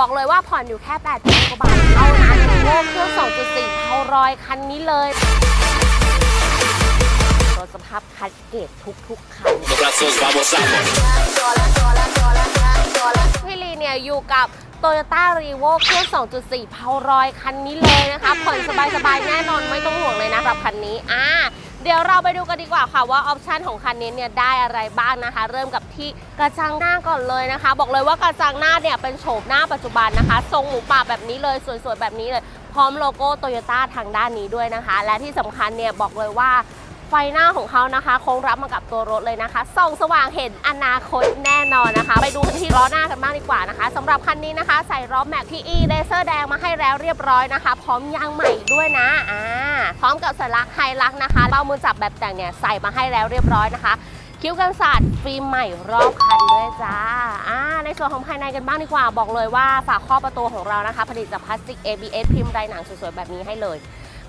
บอกเลยว่าผ่อนอยู่แค่8พันกว่าบาทเท่านั้นโง่เครื่อง 2.4เท่ารอยคันนี้เลยรถสภาพคัดเกรดทุกๆคัน Los brazos vamos a พี่ลีเนี่ยอยู่กับ Toyota r e v o เครื่อง 2.4 เพารอยคันนี้เลยนะคะผ่อนสบายๆ แน่นอนไม่ต้องห่วงเลยนะสำหรับคันนี้อ่า เดี๋ยวเราไปดูกันดีกว่าค่ะว่าออปชันของคันนี้เนี่ยได้อะไรบ้างนะคะ เริ่มกับที่กระจังหน้าก่อนเลยนะคะ บอกเลยว่ากระจังหน้าเนี่ยเป็นโฉมหน้าปัจจุบันนะคะ ทรงหมูป่าแบบนี้เลยสวยๆแบบนี้เลย พร้อมโลโก้โตโยต้าทางด้านนี้ด้วยนะคะ และที่สำคัญเนี่ยบอกเลยว่าไฟหน้าของเขานะคะคงรับมากับตัวรถเลยนะคะส่องสว่างเห็นอนาคตแน่นอนนะคะ ไปดูกันที่ล้อหน้ากันบ้างดีกว่านะคะ สำหรับคันนี้นะคะ ใส่ล้อแม็กพีอีเลเซอร์แดงมาให้แล้วเรียบร้อยนะคะ พร้อมยางใหม่ด้วยนะอ่าพร้อมกับสัญลักษณ์ไฮลักนะคะเบ้ามือจับแบบแต่งเนี่ยใส่มาให้แล้วเรียบร้อยนะคะ คิ้วกันศาสตร์ฟิล์มใหม่รอบคันด้วยจ้าอ่าในส่วนของภายในกันบ้างดีกว่า บอกเลยว่าฝาครอประตูของเรานะคะ ผลิตจากพลาสติก ABS พิมพ์ลายหนังสวยๆแบบนี้ให้เลย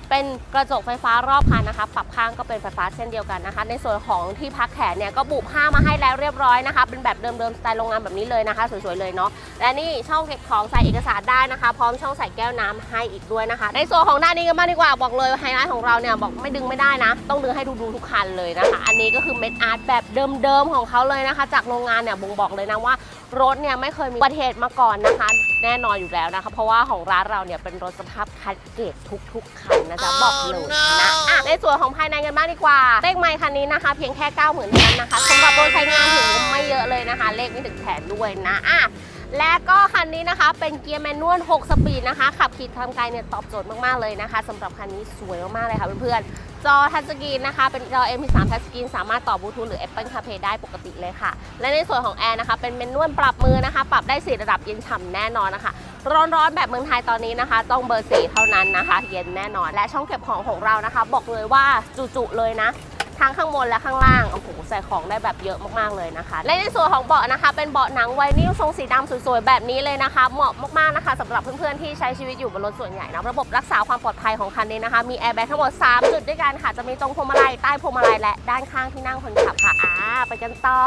เป็นกระจกไฟฟ้ารอบคันนะคะ ปรับข้างก็เป็นไฟฟ้าเช่นเดียวกันนะคะ ในส่วนของที่พักแขนเนี่ยก็บุผ้ามาให้แล้วเรียบร้อยนะคะ เป็นแบบเดิมๆสไตล์โรงงานแบบนี้เลยนะคะ สวยๆเลยเนาะ และนี่ช่องเก็บของใส่เอกสารได้นะคะ พร้อมช่องใส่แก้วน้ำให้อีกด้วยนะคะ ในส่วนของด้านนี้กันบ้างดีกว่า บอกเลยไฮไลท์ของเราเนี่ยบอกไม่ดึงไม่ได้นะ ต้องดึงให้ดูดูๆทุกคันเลยนะคะ อันนี้ก็คือเม็ดอาร์ตแบบเดิมๆของเขาเลยนะคะ จากโรงงานเนี่ยบ่งบอกเลยนะว่า รถเนี่ยไม่เคยมีอุบัติเหตุมาก่อนนะคะ แน่นอนอยู่แล้วนะคะ เพราะว่าของร้านเราเนี่ยเป็นรถสภาพคัดเกรดทุก ๆ คันนะจ๊ะบอกเลยนะอะในส่วนของภายในกันบ้างดีกว่า เลขไมค์คันนี้นะคะ เพียงแค่ 9 0,000ื่นเท่านั้นนะคะสำหรับรถใช้งานถือว่าไม่เยอะเลยนะคะ เลขไม่ถึงแสนด้วยนะอะและก็คันนี้นะคะเป็นเกียร์แมนนวล 6 สปีดนะคะ ขับขี่ทางไกลเนี่ยตอบโจทย์มาก ๆ เลยนะคะสำหรับคันนี้สวยมาก ๆ เลยค่ะเพื่อนๆ จอทัชสกรีนนะคะ เป็นจอ MP3 ทัชสกรีนสามารถต่อบลูทูธหรือ Apple CarPlay ได้ปกติเลยค่ะ และในส่วนของแอร์นะคะ เป็นเมนนวนปรับมือนะคะ ปรับได้4ระดับเย็นฉ่ำแน่นอนนะคะ ร้อนๆ แบบเมืองไทยตอนนี้นะคะ ต้องเบอร์4เท่านั้นนะคะ เย็นแน่นอน และช่องเก็บของของเรานะคะ บอกเลยว่าจุๆเลยนะ ทั้งข้างบนและข้างล่าง โอ้โห ใส่ของได้แบบเยอะมากๆเลยนะคะ และในส่วนของเบาะนะคะ เป็นเบาะหนังไวนิลทรงสีดำสวยๆ แบบนี้เลยนะคะ เหมาะมากๆนะคะสำหรับเพื่อนๆ ที่ใช้ชีวิตอยู่บนรถส่วนใหญ่นะ ระบบรักษาความปลอดภัยของคันนี้นะคะ มีแอร์แบ็กทั้งหมด 3 จุดด้วยกันค่ะ จะมีตรงพวงมาลัย ใต้พวงมาลัย และด้านข้างที่นั่งคนขับค่ะ อ่า ไปกันต่อ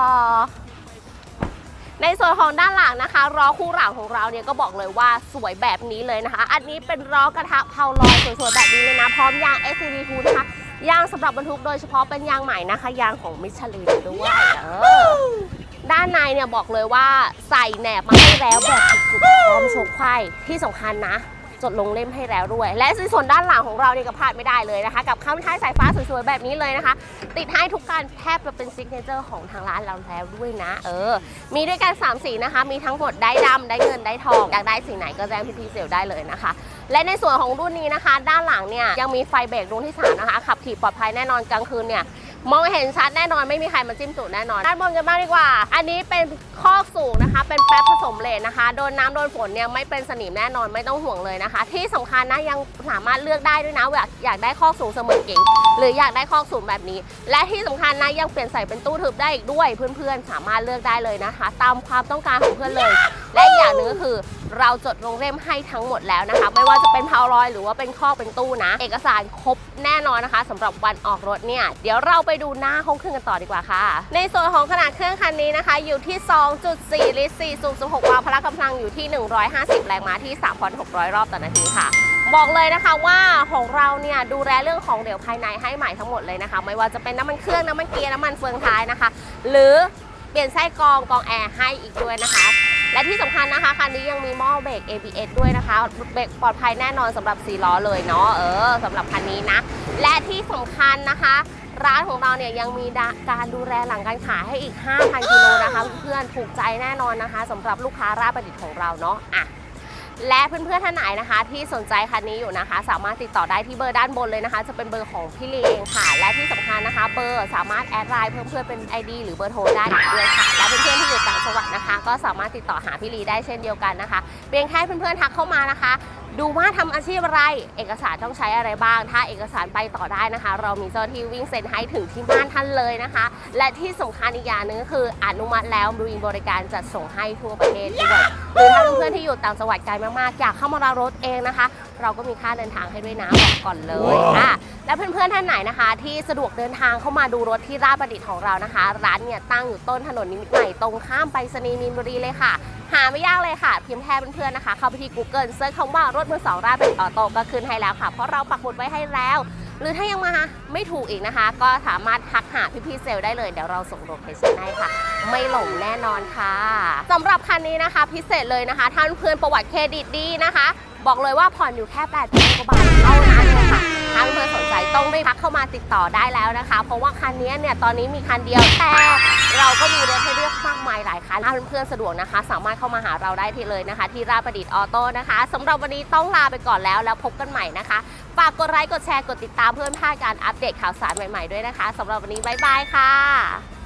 ในส่วนของด้านหลังนะคะล้อคู่หลังของเราเนี่ยก็บอกเลยว่าสวยแบบนี้เลยนะคะ อันนี้เป็นล้อกระทะเพาลอยสวยๆแบบนี้เลยนะ พร้อมยาง s c v 2นะคะ ยางสำหรับบรรทุกโดยเฉพาะเป็นยางใหม่นะคะ ยางของมิชลินด้วยเออด้านในเนี่ยบอกเลยว่าใส่แหนบมาให้แล้วแบบจุกๆพร้อมโชว์ไขว้ที่สำคัญนะ จดลงเล่มให้แล้วด้วย และส่วนด้านหลังของเราเนี่ยก็พลาดไม่ได้เลยนะคะ กับข้ามท้ายสายฟ้าสวยๆแบบนี้เลยนะคะ ติดให้ทุกการแทบจะเป็นซิกเนเจอร์ของทางร้านเราแล้วด้วยนะ เออ มีด้วยกัน3สีนะคะ มีทั้งหมดได้ดำได้เงินได้ทองอยากได้สีไหนก็แจ้งพี่พีเซลได้เลยนะคะ และในส่วนของรุ่นนี้นะคะ ด้านหลังเนี่ยยังมีไฟเบรกรุ่นที่3นะคะขับขี่ปลอดภัยแน่นอนกลางคืนเนี่ย มองเห็นชัดแน่นอนไม่มีใครมาจิ้มจุดแน่นอนด้านบนกันบ้างดีกว่า อันนี้เป็นคอกสูงนะคะ เป็นแป๊บผสมเลนนะคะ โดนน้ำโดนฝนเนี่ยไม่เป็นสนิมแน่นอนไม่ต้องห่วงเลยนะคะ ที่สำคัญนะยังสามารถเลือกได้ด้วยนะอยากอยากได้คอกสูงเสมอเก่งหรืออยากได้คอกสูงแบบนี้ และที่สำคัญนะยังเปลี่ยนใส่เป็นตู้ทึบได้อีกด้วยเพื่อนๆสามารถเลือกได้เลยนะคะ ตามความต้องการของเพื่อนเลย และอย่างหนึงก็คือ เราจดลงเล่มให้ทั้งหมดแล้วนะคะ ไม่ว่าจะเป็นพาวลอยหรือว่าเป็นข้อเป็นตู้นะ เอกสารครบแน่นอนนะคะสำหรับวันออกรถเนี่ย เดี๋ยวเราไปดูหน้าห้องเครื่องกันต่อดีกว่าค่ะ ในส่วนของขนาดเครื่องคันนี้นะคะ อยู่ที่ 2.4 ลิตร4สูบ16วาล์วพละกำลังอยู่ที่ 150 แรงม้าที่ 3,600 รอบต่อนาทีค่ะบอกเลยนะคะว่าของเราเนี่ยดูแลเรื่องของเหลวภายในให้ใหม่ทั้งหมดเลยนะคะ ไม่ว่าจะเป็นน้ำมันเครื่องน้ำมันเกียร์น้ำมันเฟืองท้ายนะคะ หรือ ลี่ยนไส้กรองกรองแอร์ให้อีกด้วยนะคะ และที่สำคัญนะคะคันนี้ยังมีหม้อเบรก ABS ด้วยนะคะเบรกปลอดภัยแน่นอนสำหรับ4ล้อเลยเนาะเออสำหรับคันนี้นะ และที่สำคัญนะคะร้านของเราเนี่ยยังมีการดูแลหลังการขายให้อีก 5,000กิโลนะคะเพื่อนๆถูกใจแน่นอนนะคะสำหรับลูกค้าราชประดิษฐ์ของเราเนาะอะ และเพื่อนๆท่านไหนนะคะ ที่สนใจคันนี้อยู่นะคะ สามารถติดต่อได้ที่เบอร์ด้านบนเลยนะคะ จะเป็นเบอร์ของพี่ลีเองค่ะ และที่สำคัญนะคะ เบอร์สามารถแอดไลน์เพิ่มเพื่อนเป็น ID หรือเบอร์โทรได้อีกด้วยค่ะ และเพื่อนๆที่อยู่ต่างจังหวัดนะคะ ก็สามารถติดต่อหาพี่ลีได้เช่นเดียวกันนะคะเพียงแค่เพื่อนๆทักเข้ามานะคะ ดูว่าทำอาชีพอะไร เอกสารต้องใช้อะไรบ้าง ถ้าเอกสารไปต่อได้นะคะ เรามีเจ้าที่วิ่งเซ็นให้ถึงที่บ้านท่านเลยนะคะ และที่สำคัญอีกอย่างหนึงก็คืออนุมัติแล้วบริการจัดส่งให้ทั่วประเทศด้วย หรือถ้าเพื่อนๆที่อยู่ต่างจังหวัดไกลมากๆอยากเข้ามารอรถเองนะคะ เราก็มีค่าเดินทางให้ด้วยนะบอกก่อนเลยอะและเพื่อนๆท่านไหนนะคะ ที่สะดวกเดินทางเข้ามาดูรถที่ราชประดิษฐ์ของเรานะคะ ร้านเนี่ยตั้งอยู่ต้นถนนนิมิตรใหม่ตรงข้ามไปรษณีย์มีนบุรีเลยค่ะ หาไม่ยากเลยค่ะเพียงแค่เพื่อนๆนะคะ เข้าไปที่ Google เซิร์ชคำว่ารถมือสองราชประดิษฐ์ออโต้ก็ขึ้นให้แล้วค่ะ เพราะเราปักหมุดไว้ให้แล้ว หรือถ้ายังมาไม่ถูกอีกนะคะ ก็สามารถทักหาพี่ๆเซลล์ได้เลย เดี๋ยวเราส่งโลเคชั่นให้ค่ะ ไม่หลงแน่นอนค่ะสำหรับคันนี้นะคะ พิเศษเลยนะคะท่านเพื่อนประวัติเครดิตดีนะคะ บอกเลยว่าผ่อนอยู่แค่8พันกว่าบาท ทักเข้ามาติดต่อได้แล้วนะคะ เพราะว่าคันนี้เนี่ยตอนนี้มีคันเดียวแต่เราก็มีรถให้เลือกมากมายหลายคันถ้าเพื่อนๆสะดวกนะคะ สามารถเข้ามาหาเราได้ที่เลยนะคะ ที่ราประดิษฐ์ออโต้นะคะสำหรับวันนี้ต้องลาไปก่อนแล้วแล้วพบกันใหม่นะคะฝากกดไลค์กดแชร์กดติดตามเพื่อนพลาดการอัปเดตข่าวสารใหม่ๆด้วยนะคะสำหรับวันนี้บ๊ายบายค่ะ